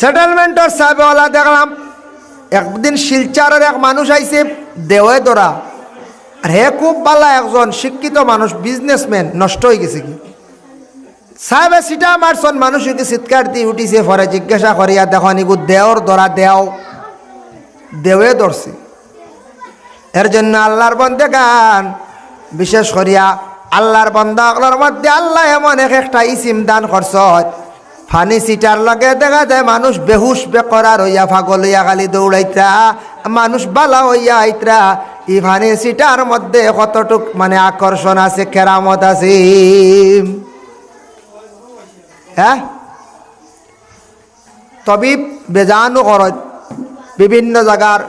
সেটেলমেন্টর সাহেবওয়ালা দেখলাম। একদিন শিলচারের এক মানুষ আইছে দেওয়ে দরা। আর হে খুব ভালো একজন শিক্ষিত মানুষ বিজনেসম্যান নষ্ট হয়ে গেছে কি? সাহেবে সিটা মারছন, মানুষ কি চিৎকার দিয়ে উঠিছে ফরে জিজ্ঞাসা করিয়া দেখো নিগু, দেওর দরা, দেও। দেওয়ে ধরছে। এর জন্য আল্লাহর বন্দে গান। বিশেষ করিয়া আল্লাহর বন্দাগুলোর মধ্যে আল্লাহ এমন এক একটা ইসিম দান করছ। ফানি সিটার লগে দেখা যায় মানুষ বেহুশ, বেকরার হইয়া ফাগল হইয়া খালি দৌড়াইত্রা মানুষ বালা হইয়া আইতরা ই ফানি সিটার মধ্যে কতটুক মানে আকর্ষণ আছে, কেরামত আছে? হ্যাঁ? তবিব বেজানো খরচ বিভিন্ন জায়গার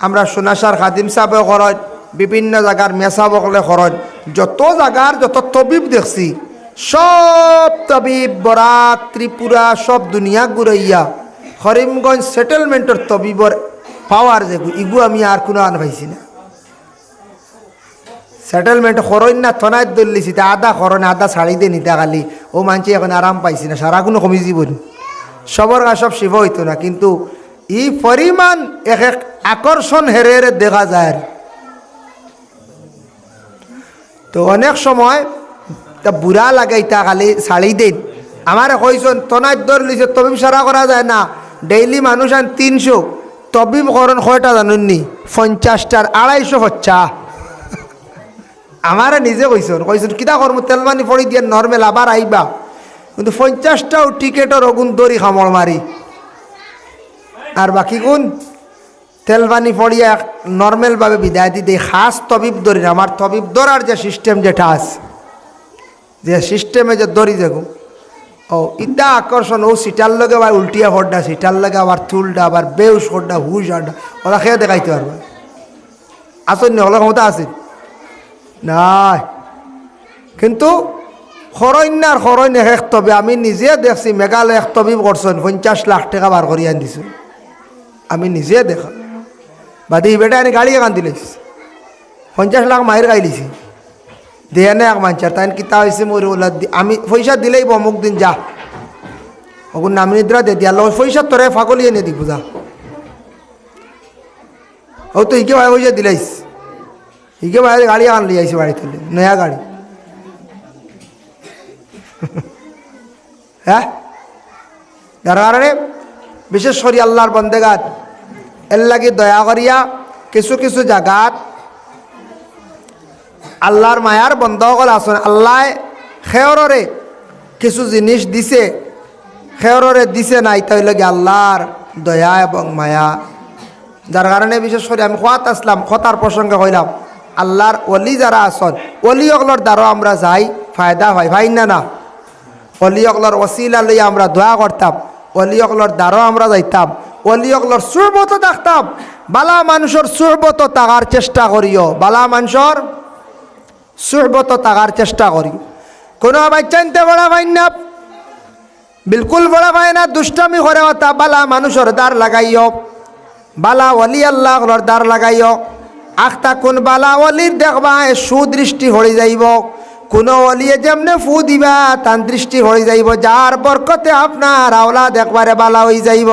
আমরা সোনাসার খাদিম সাহেব খরচ বিভিন্ন জায়গার মেসা বকলে খরচ যত জায়গার যত তবিব দেখছি সব তবিব বরাক ত্রিপুরা, সব দুনিয়া ঘুরাইয়া করিমগঞ্জ সেটেলমেন্টের তবিবর পাওয়ার যে ইগু আমি আর কোনো আন পাইছি না। সেটেলমেন্ট খরণ না থনায় দলিছি, তা আদা খরণ আদা ছাড়ি দিয়ে নিতে খালি। ও মানছি এখন আরাম পাইছি না, সারা কোনো কমি জীবন। সবর গা সব শিব হইতো না, কিন্তু ই পরিমাণ এক এক আকর্ষণ হেরে হেরে দেখা যায়। তো অনেক সময় তা বুড়া লাগে তা খালি ছাড়ি দিন আমার কইসন তনায় দর লিছে, তবিব সারা করা যায় না। ডেইলি মানুষ আন তিনশো, তবিব করণ কয়টা জানুননি? পঞ্চাশটার আড়াইশো হচ্ছা আমারে নিজে কইসন কইসন কিতা করমু তেলমানি পড়ি দিয়ে নর্মেল আবার আইবা কিন্তু পঞ্চাশটাও টিকেটর অগুন দড়ি খামড় মারি আর বাকি কোন? তেল তেলবানি পড়িয়া নর্মেলভাবে বিদায় দিতে খাস তবিব না। আমার তবিব দরার যে সিস্টেম যেটা আছে। যে সিস্টেমে যে দড়ি দেখো ও ইটা আকর্ষণ, ও সিটার লগে আবার উল্টিয়া ফড্ডা সিটার লগে আবার চুলটা আবার বেউস ফড্ডা হুশ আড্ডা ওরা খেয়ে দেখাইতে পারবে। আসেন নি ওলা ক্ষমতা আছে? নাই। কিন্তু খরণ্যার খরণ শেষ তবে, আমি নিজে দেখছি, মেঘালয় এক তবিব করছেন, পঞ্চাশ লাখ টাকা বার করিয়া দিছো। আমি নিজে দেখা। বাদি বেটা এনে গাড়ি এখান দিলেছ। পঞ্চাশ লাখ মায়ের গাই লিছি দিয়ে নে এক মানচার তাই কিতা হয়েছে মোর আমি পয়সা দিলেই অমুক দিন যা। ওগুন নাম নিদ্রা দে, দিয়া পয়সা তোরে ফাগলিয়ে নে দিব যা ও তো ইকে ভাই পয়সা দিলাইস। ইকে ভাই গাড়ি আনলি আইসি বাড়ি তুলে নয়া গাড়ি। হ্যাঁ? যার কারণে বিশেষ করে আল্লাহর বন্দেগাত এর লাগি দয়া করিয়া কিছু কিছু জায়গাত আল্লাহর মায়ার বন্ধকল আসন আল্লাহ খেয়ররে কিছু জিনিস দিছে। খেয়ররে দিছে নাই, তাই লাগে আল্লাহর দয়া এবং মায়া। যার কারণে বিশেষ করে আমি খোয়াত আসলাম, খতার প্রসঙ্গে হইলাম আল্লাহর অলি যারা আসন অলি অগলর দ্বারা আমরা যাই, ফায়দা হয় ভাই না না? অলি অগলর ওসিলা লইয়া আমরা দোয়া করতাম অলি অগলর দ্বারাও আমরা যাইতাম অলি অগলর সুরবত থাকতাম বালা মানুষের সুরবত তাগার চেষ্টা করিও, বালা মানুষের সুরবত তাগার চেষ্টা করি। কোনো বাচ্চানতে বড়া ভাই না। বিলকুল বড়া ভাই না, দুষ্টামি করে তা বালা মানুষের দ্বার লাগাইও। বালা অলি আল্লাহ দার লাগাইও। আখতা কোন বালা অলির দেখবা সুদৃষ্টি হয়ে যাইব। কোনো অলিয়ে যেমনে ফু দিবা, তান দৃষ্টি হয়ে যাইব। যার বরকতে আপনার আওলা দেখবারে বালা হয়ে যাইব।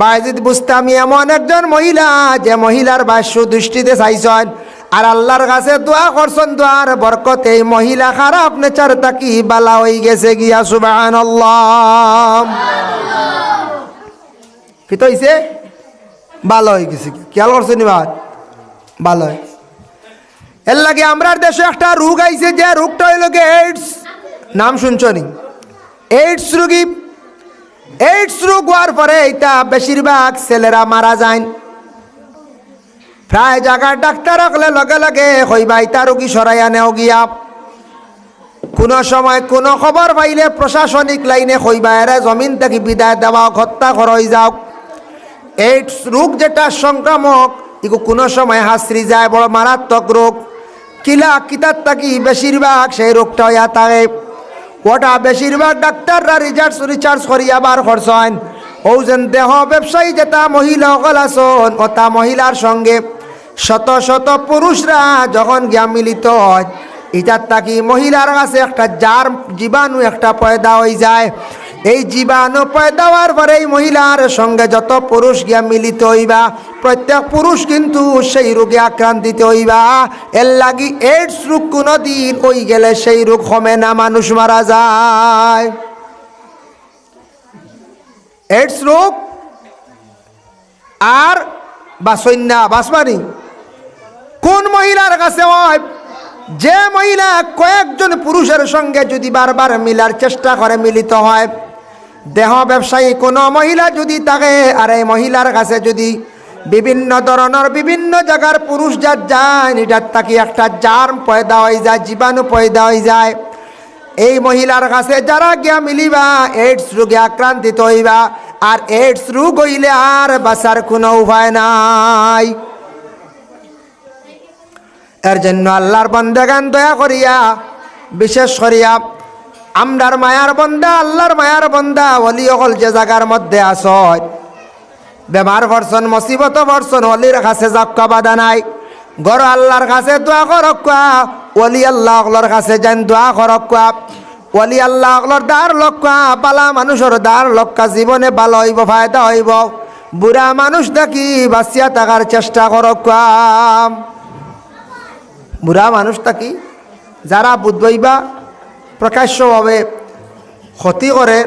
বাইজিদ বুস্তামি এমন একজন মহিলা, যে মহিলার বা সুদৃষ্টিতে চাইছেন। আর আল্লাহর কাছে দোয়া করছেন, দোয়ার বরকতে মহিলা খারাপ, নেচার তাকি বালা হয়ে গেছে গিয়া সুবাহ কি তো হইছে? ভালো হয়ে গেছে খেয়াল করছ নি বাদ ভালো। এর লাগে আমরার দেশে একটা রোগ আইছে, যে রোগটা হইল এইডস নাম শুনছ নি? এইডস রোগী। এইডস রোগ হওয়ার পরে এটা বেশিরভাগ ছেলেরা মারা যায়। প্রায় জায়গার ডাক্তার রাখলে লগে লগে হইবা ইতা রোগী সরাইয়া নেও গিয়া। কোনো সময় কোনো খবর পাইলে প্রশাসনিক লাইনে হইবা এরা জমিন থেকে বিদায় দেওয়া হত্যা করই যাও এইডস রোগ যেটা সংক্রামক, ইগো কোনো সময় হাসরি যায়, বড় মারাত্মক রোগ। কিলা কিতার থাকি বেশিরভাগ সেই রোগটা হইয়া থাকে। ওটা বেশিরভাগ ডাক্তাররা রিচার্জ রিচার্জ করিয়া বার করছেন। ও যেন দেহ ব্যবসায়ী যেটা মহিলা সকল আসন ওটা মহিলার সঙ্গে। শত শত পুরুষরা যখন গিয়া মিলিত হয়, এটার তাকি মহিলার কাছে একটা যার জীবাণু, একটা পয়দা হয়ে যায়। এই জীবাণু পয়দা হওয়ার পরে এই মহিলার সঙ্গে যত পুরুষ গিয়া মিলিত হইবা, প্রত্যেক পুরুষ কিন্তু সেই রোগে আক্রান্তিত হইবা। এর লাগি এইডস রোগ কোনো দিন ওই গেলে সেই রোগ কমে না, মানুষ মারা যায়। এইডস রোগ আর বাসন্যা বাসবানি কোন মহিলার কাছে হয়? যে মহিলা কয়েকজন পুরুষের সঙ্গে যদি বারবার মিলার চেষ্টা করে, মিলিত হয়, দেহ ব্যবসায়ী কোনো মহিলা যদি থাকে আর এই মহিলার কাছে যদি বিভিন্ন ধরনের বিভিন্ন জায়গার পুরুষ যার যায় এটার তাকে একটা জার্ম পয়দা হয়ে যায়, জীবাণু পয়দা হয়ে যায়। এই মহিলার কাছে যারা গিয়া মিলিবা এইডস রোগে আক্রান্তিত হইবা, আর এইডস রোগ হইলে আর বাসার কোনো উপায় নাই। এর জন্য আল্লাহর বন্দেগান দয়া করিয়া, বিশেষ করিয়া, আমরার মায়ার বন্দা, আল্লাহর মায়ার বন্দা অলি অকল যে জায়গার মধ্যে আসয় বেমার বর্ষণ, মুসিবত বর্ষণ, অলির কাছে যাক্কা বাধা নাই। গর আল্লাহর কাছে দোয়া করক্কা অলি আল্লাহ অকলর কাছে যেন দোয়া করক্কা অলি আল্লাহ অকলর দ্বার লক্কা পালা মানুষের দ্বার লক্কা জীবনে ভালো হইব, ফায়দা হইব। বুড়া মানুষ দেখি বাঁচিয়া থাকার চেষ্টা করক্কা বুড়া মানুষ থাকি যারা বুধবইবা প্রকাশ্যভাবে ক্ষতি করে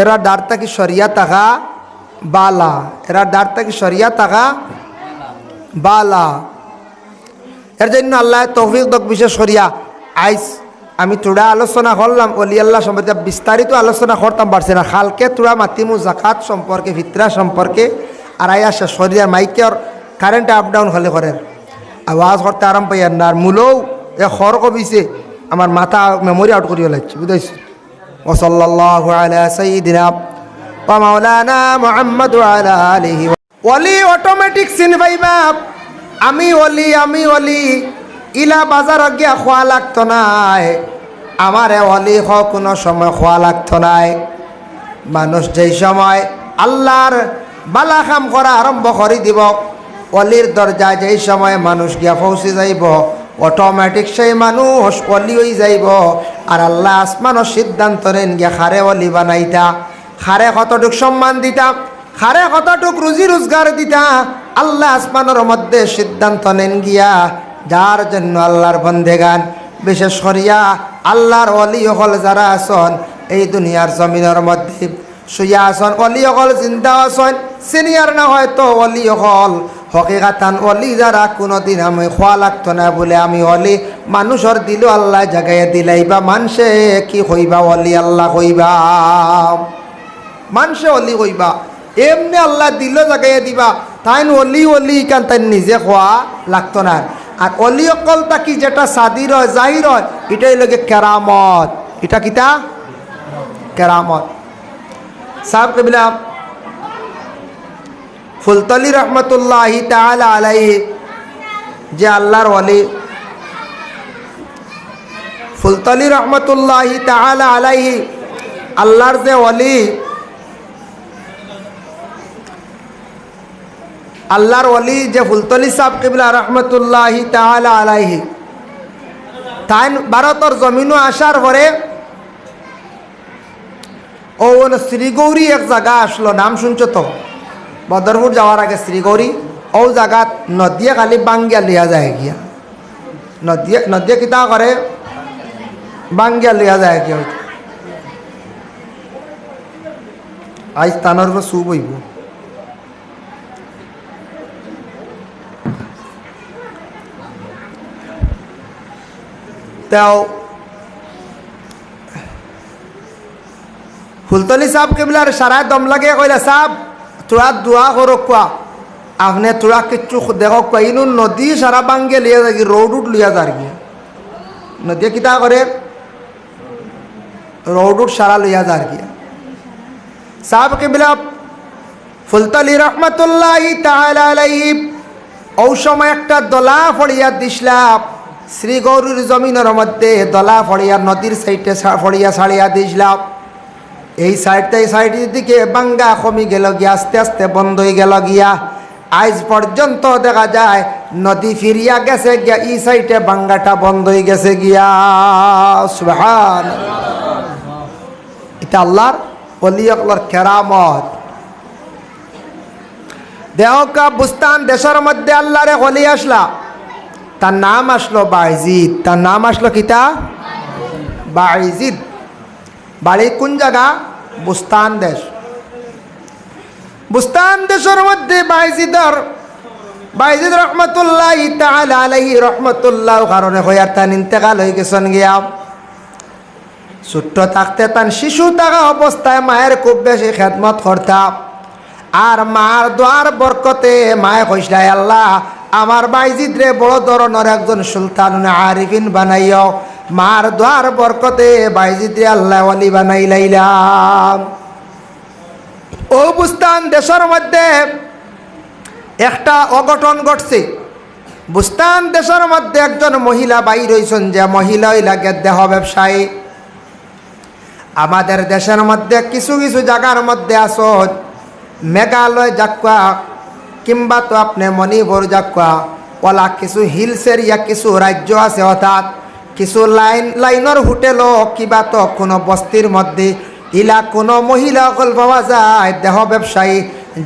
এরা ডার থাকি সরিয়া থাকা বালা। এরা ডার থাকি সরিয়া থাকা বালা। এর জন্য আল্লাহ তৌফিক দক বিশেষ করিয়া আইস আমি তোরা আলোচনা করলাম অলি আল্লাহ সম্পর্কে বিস্তারিত আলোচনা করতাম পারছি না খালকে তোরা মাতিমু, জাকাত সম্পর্কে ফিতরা সম্পর্কে আর শেষ করিয়া মাইকের কারেন্ট আপ ডাউন হলে করেন আওয়াজ করতে আরাম পাই আর না। আর মূলও এ খর কবিছে, আমার মাথা মেমোরি আউট করিয়া লাগছে, বুঝাইছি? আলা সাইয়্যিদিনা ওয়া মাওলানা মুহাম্মদ ওয়া আলা আলিহি ওয়ালি অটোমেটিক সিন পাইবা আমি ওলি আমি ওলি, ইলা বাজার গিয়া খোয়া লাগতো নাই। আমারে অলি হ কোনো সময় খোয়া লাগতো নাই। মানুষ যেই সময় আল্লাহর বালা কাম করা আরম্ভ করে দিব অলির দরজায় যেই সময় মানুষ গিয়া পৌঁছে যাইব অটোমেটিক সেই মানুষ অলি হয়ে যাইব। আর আল্লাহ আসমানের সিদ্ধান্ত নেন গিয়া খারে অলি বানাইতা। খারে কতটুক সম্মান দিতা? খারে কতটুক রুজি রোজগার দিতা? আল্লাহ আসমানের মধ্যে সিদ্ধান্ত নেন গিয়া, যার জন্য আল্লাহর বন্দেগান। বিশেষ করিয়া আল্লাহর অলি হল যারা আসন এই দুনিয়ার জমিনের মধ্যে শুয়া আসন অলি হল চিন্তা আসন সিনিয়র না হয়তো অলি হল হকিকাতান অলি যারা কোনোদিন আমি খোয়া লাগতো না বলে আমি অলি মানুষের দিল আল্লাহ জাগাইয়া দিলাইবা মানুষে কি হইবা অলি, আল্লাহ হইবা। মানুষে অলি হইবা, এমনি আল্লাহ দিল জাগাইয়া দিবা তাই অলি অলি কান তাই নিজে খোয়া লাগতো না। আর অলি অকল তাকি যেটা সাদির হয় জাহির হয় এটাই লাগে কেরামত। এটা কিতা? কেরামত। সাহেব কবিলা ফুলতলি রহমতুল্লাহ তাহলে আলাইহি, যে আল্লাহর অলি ফুলতলি রহমতুল্লাহ তাহলে আলাইহি, আল্লাহর যে অলি আল্লাহর অলি যে ফুলতলি সাহ কিবলা রহমতুল্লাহ তাহলে আলাইহি। তাই ভারতর জমিনও আসার পরে ও শ্রীগৌরী এক জায়গা আসলো, নাম শুনছো তো? বদরপুর যাওয়ার আগে শ্রীগৌরী ও জায়গাত নদিয়া খালি বাঙ্গিয়া লিয়া যায় গিয়া। নদিয়া নদিয়া কিতা করে বাঙ্গিয়া লিয়া যায় গিয়া। আজ উপর চুপ হইব তাও ফুলতলি সাহেব কেবলার সারায় দম লাগে, কইলা সাহেব তোরা দোয়া করো কোয়া আপনি তোরা কিচ্ছু দেখো কোয়া ইনু নদী সারা বাঙ্গে লিয়া যাকি রোড উঠ লিয়া যার গিয়া নদী কিতা করে রোড উঠ সারা লিয়া যার গিয়া সাহেব কেবলা, ফুলতলি রহমতুল্লাহ আলাইহি ও সময় একটা দলা ফড়িয়া দিসলাম শ্রী গৌরীর জমিনের মধ্যে দলা ফড়িয়া নদীর সাইডে ফড়িয়া ছাড়িয়া দিসলাম এই সাইডটা, এই সাইডের দিকে বাঙ্গা কমি গেল গিয়া, আস্তে আস্তে বন্ধ হয়ে গেল গিয়া। আজ পর্যন্ত দেখা যায়, নদী ফিরিয়া গেছে গিয়া, এই সাইডে বাঙ্গাটা বন্ধ হয়ে গেছে গিয়া। সুবহান এটা আল্লাহর অলিয়কলর কেরামত। দেহকা, বুস্তান দেশের মধ্যে আল্লাহরে হলি আসলা। তার নাম আসলো বাইজিদ তার নাম আসলো কিতা বাইজিদ বাড়ি কোন জায়গা? বুস্তান দেশ। বুস্তান দেশের মধ্যে বাইজিদর, বাইজিদ রহমতুল্লাহ তাআলা আলাইহি রহমতুল্লাহ কারণে হইয়ার তান ইন্তেকাল হয়ে গেছেন গিয়া। ছোট্ট থাকতে তান শিশু থাকা অবস্থায় মায়ের খুব বেশি খেদমত করতাম আর মার দোয়ার বরকতে মায়ে কইসলাই আল্লাহ, আমার বাইজিদ রে বড় ধরনের একজন সুলতান আরিফিন বানাইও মার দোয়ার বরকতে বাইজিদ রে আল্লাহ অলি বানাই লাইলাম। ও বুস্তান দেশের মধ্যে একটা অঘটন ঘটছে। বুস্তান দেশের মধ্যে একজন মহিলা বাই রয়েছেন যে মহিলা লাগে দেহ ব্যবসায়ী। আমাদের দেশের মধ্যে কিছু কিছু জায়গার মধ্যে আসত মেঘালয় যাকুয়া কিংবা তো আপনি মণিপুর যাকুয়া ওলা কিছু হিলসের ইয়া কিছু রাজ্য আছে অর্থাৎ কিছু লাইন লাইনের হোটেলও কিবা তো কোনো বস্তির মধ্যে। ইলা কোনো মহিলা অকল পাওয়া যায়, দেহ ব্যবসায়ী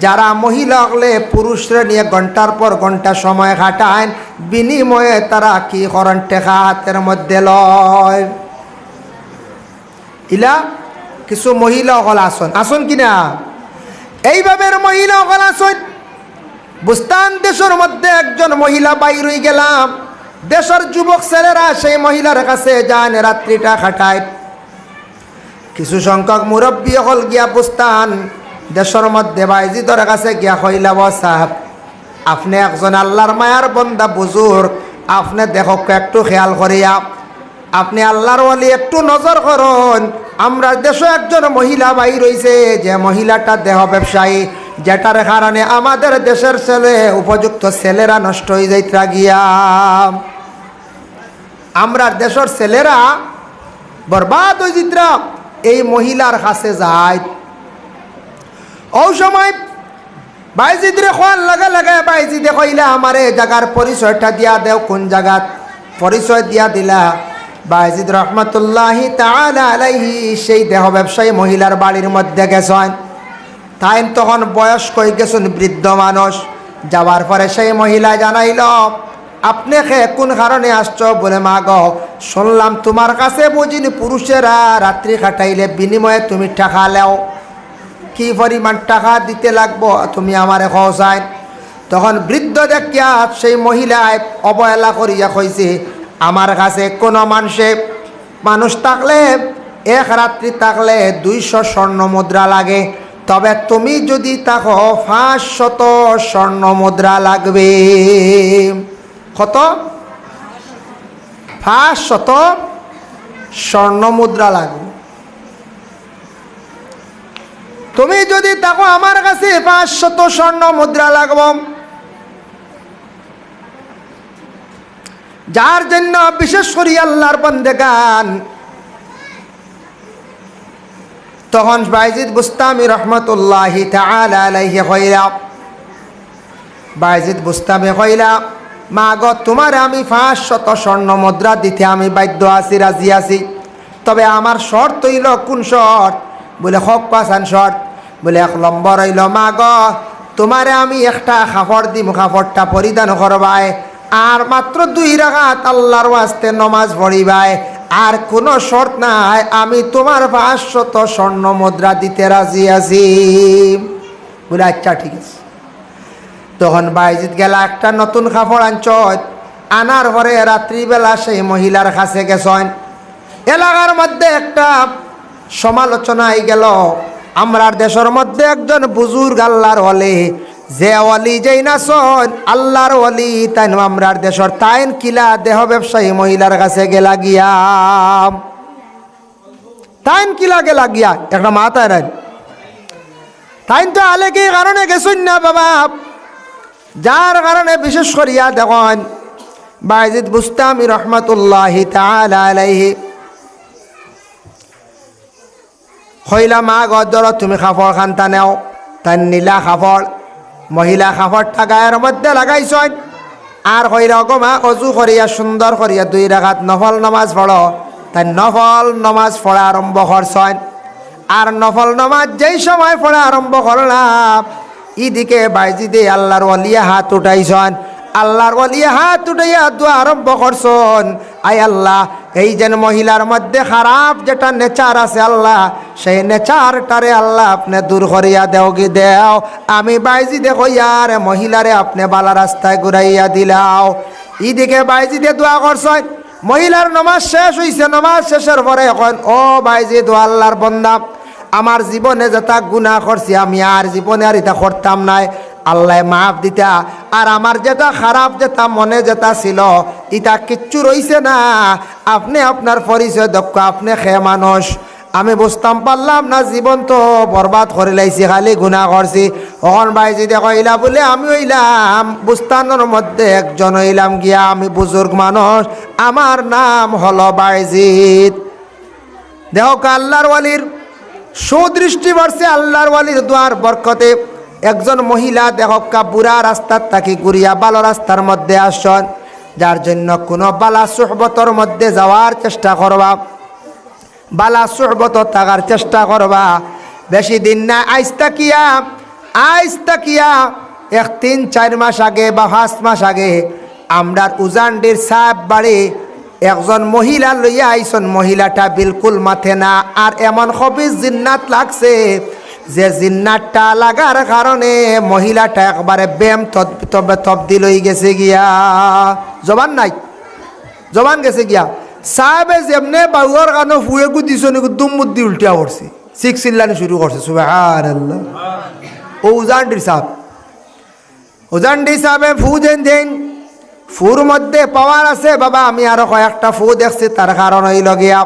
যারা মহিলা হলে পুরুষরা নিয়ে ঘণ্টার পর ঘণ্টা সময় কাটায়, বিনিময়ে তারা কি করেন টেকা হাতের মধ্যে লয়। ইলা কিছু মহিলা অকল আসন। আসন কিনা? এইভাবে মহিলা অকল আসন। বুস্তান দেশের মধ্যে একজন মহিলা বাইর গেলাম। দেশের যুবক ছেলেরা সেই মহিলার কাছে যান, রাত্রিটা খাটায় কিছু সংখ্যক মুরব্বী হল গিয়া বুস্তান, দেশের মধ্যে বাইজিদর কাছে গিয়া কইলা সাহেব, আপনি একজন আল্লাহর মায়ার বন্দা বুজুর্গ, আপনি দেখো একটু খেয়াল করিয়া, আপনি আল্লাহর ওয়ালি একটু নজর করুন, আমরা দেশে একজন মহিলা বাই রয়েছে যে মহিলাটা দেহ ব্যবসায়ী যেটার কারণে আমাদের দেশের ছেলে, উপযুক্ত ছেলেরা নষ্ট হয়ে যাইতা গিয়া। আমরা দেশের ছেলেরা বরবাদ হয়ে জিতরা এই মহিলার কাছে যায় ও সময় বাইজিদরে খোয়ার লাগা লাগা বাইজিদে কইলা, আমার এই জায়গার পরিচয়টা দিয়া দেও, কোন জায়গাত পরিচয় দিয়া দিলা? বাইজিদ রহমতুল্লাহি আলাইহি, সেই দেহ ব্যবসায়ী মহিলার বাড়ির মধ্যে গেছেন। তাই তখন বয়স কই গেছেন বৃদ্ধ মানুষ। যাওয়ার পরে সেই মহিলা জানাইল, আপনি খে কোন কারণে আসছ? বলে মা গ শুনলাম তোমার কাছে বুঝিনি পুরুষেরা রাত্রি কাটাইলে বিনিময়ে তুমি টাকা লেও। কি পরিমাণ টাকা দিতে লাগবো তুমি আমারে খসাই তখন বৃদ্ধ দেখিয়া সেই মহিলায় অবহেলা করিয়া কইছে, আমার কাছে কোনো মানুষে মানুষ থাকলে, এক রাত্রি থাকলে দুইশো স্বর্ণ মুদ্রা লাগে। তবে তুমি যদি থাকো পাঁচশত স্বর্ণ মুদ্রা লাগবে। কত? পাঁচ শত স্বর্ণ মুদ্রা লাগবে। তুমি যদি থাকো আমার কাছে পাঁচ শত স্বর্ণ মুদ্রা লাগব। যার জন্য বিশেষ করি আল্লাহর বন্দে গান তখন বাইজিদ বুস্তামি রহমতুল্লাহ আলাইহি হইলা বাইজিদ বুস্তামি হইলা মা গ তোমার আমি পাঁচশত স্বর্ণ মুদ্রা দিতে আমি বাধ্য আছি, রাজি আছি। তবে আমার শর্ত হইল কোন শর্ত? বলে, হক পাসান শর্ট বলে, এক নম্বর হইল মা গ তোমারে আমি একটা খাফড় দিম খাফড়টা পরিধান করবাই আর মাত্র দুই রাগাত আল্লাহর ওয়াস্তে নমাজ পড়িবাই আর কোনো শর্ত নাই, আমি তোমার পাঁচশত স্বর্ণ মুদ্রা দিতে রাজি আছি। বলে আচ্ছা ঠিক আছে। তখন বাইজিৎ গেলা, একটা নতুন কাপড় আনছ। আনার পরে রাত্রিবেলা সেই মহিলার কাছে গেছেন। এলাকার মধ্যে একটা সমালোচনা হয়ে গেল। আমরার দেশের মধ্যে একজন বুজুর্গ আল্লাহর হলে যে অলি যেই নাচন, আল্লাহর অলি তাই আমরার দেশের তাইন কিলা দেহ ব্যবসায়ী মহিলার কাছে গেলা গিয়া। তাইন কিলা গেলা গিয়া, একটা মাথায় নাই তাইন তো আলে কি কারণে গেছুন না বাবা? যার কারণে বিশেষ করিয়া দেখুন, বাইজিদ বুস্তামি রহমতুল্লাহ আলাইহি। হইলা মা গদর তুমি কাপড় খান্তা নেও। তাই নীলা কাপড় মহিলা কাপড়টা গায়ের মধ্যে লাগাইছেন আর হইলা গমা অজু করিয়া, সুন্দর করিয়া দুই রাখাত নফল নমাজ পড়ো। তাই নফল নমাজ পড়া আরম্ভ করছেন আর নফল নমাজ যেই সময় পড়া আরম্ভ করলাম, ইদিকে বাইজিদে আল্লাহর অলিয়া হাত উঠাইছন আল্লাহর অলিয়া হাত উঠাইয়া দোয়া আরম্ভ করছন। আই আল্লাহ, এই যেন মহিলার মধ্যে খারাপ যেটা নেচার আছে আল্লাহ, সেই নেচারটারে আল্লাহ আপনি দূর করিয়া দেও কি দেও। আমি বাইজি দেখো ইয়ার মহিলারে আপনি বালা রাস্তায় ঘুরাইয়া দিলাও। ইদিকে বাইজিদে দোয়া করছেন, মহিলার নমাজ শেষ হইছে, নমাজ শেষের পরে এখন ও বাইজি দোয়া আল্লাহর বন্দা, আমার জীবনে যেটা গুণা করছি, আমি আর জীবনে আর এটা করতাম নাই। আল্লাহ মাফ দিতা। আর আমার যেটা খারাপ, যেটা মনে যেটা ছিল, ইটা কিচ্ছু রইছে না। আপনি আপনার পরিচয় দক্ষ, আপনি খে মানুষ। আমি বুঝতাম পারলাম না, জীবন তো বরবাদ করে লাইছি, খালি গুণা করছি। অখন বাইজি দেখো ইলা বলে, আমি হইলাম। বুস্তানোর মধ্যে একজন হইলাম গিয়া, আমি বুজুর্গ মানুষ, আমার নাম হলো বাইজিদ। দেখো আল্লাহর ওয়ালির, সুদৃষ্টি বর্ষে আল্লাহর ওয়ালির দোয়ার বরকতে। একজন মহিলা দেখক্কা বুড়া রাস্তার তাকে ঘুরিয়া ভালো রাস্তার মধ্যে আসন, যার জন্য কোনো বালা সুহবতর মধ্যে যাওয়ার চেষ্টা করবা। বালা সুহবত থাকার চেষ্টা করবা। বেশি দিন না, আইস তাকিয়া আইস তাকিয়া। এক তিন, চার মাস আগে বা পাঁচ মাস আগে আমরার উজানডির সাহেব বাড়ি একজন মহিলা লইয়া আইসন। মহিলাটা বিলকুল মাথে না, আর এমন হবিস জিন্নাত লাগছে যে জিন্নাতটা লাগার কারণে মহিলাটা একবারে ব্যায়াম তবে তবদিল হয়ে গেছে গিয়া। জবান নাই? জবান গেছে গিয়া। সাহেবে যেমনে বাউয়ার কারণে ফুয়ে গুদিছ নাকি দুমুদ্দি উল্টিয়া করছে সিক্স চিল্লানি শুরু করছে সুবাহ ও উজানডির সাহেব। উজানডি সাহেবে ফু দেন দেন। ফুর মধ্যে পাওয়ার আছে, বাবা, আমি আরও কয়েকটা ফু দেখছি, তার কারণ হইল গিয়া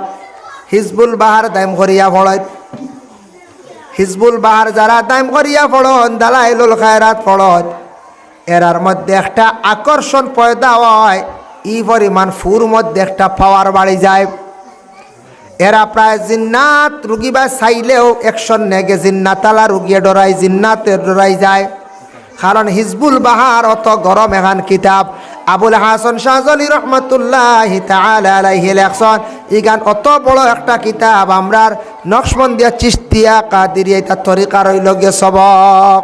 হিজবুল বাহার দাম করিয়া ফড়য় হিজবুল বাহার যারা দাম করিয়া ফড়ন, দালাইলুল খায়রাত ফড়ত এরার মধ্যে একটা আকর্ষণ পয়দা হয়, ই পরিমাণ ফুর মধ্যে একটা পাওয়ার বাড়ি যায়। এরা প্রায় জিন্নাত রুগী বা চাইলেও একশন নেগে জিন্নাতালা রুগিয়ে ডরাই, জিন্নাতের ডরাই যায়। কারণ হিজবুল বাহার অত গরম এখান কিতাব। আবুল হাসান শাহজলি রহমতুল্লাহ আলাইহি এই গান অত বড় একটা কিতাব আমরার নকশবন্দিয়া চিস্তিয়া কাদিরিয়া, এটা তরিকার হইল গিয়ে সবক।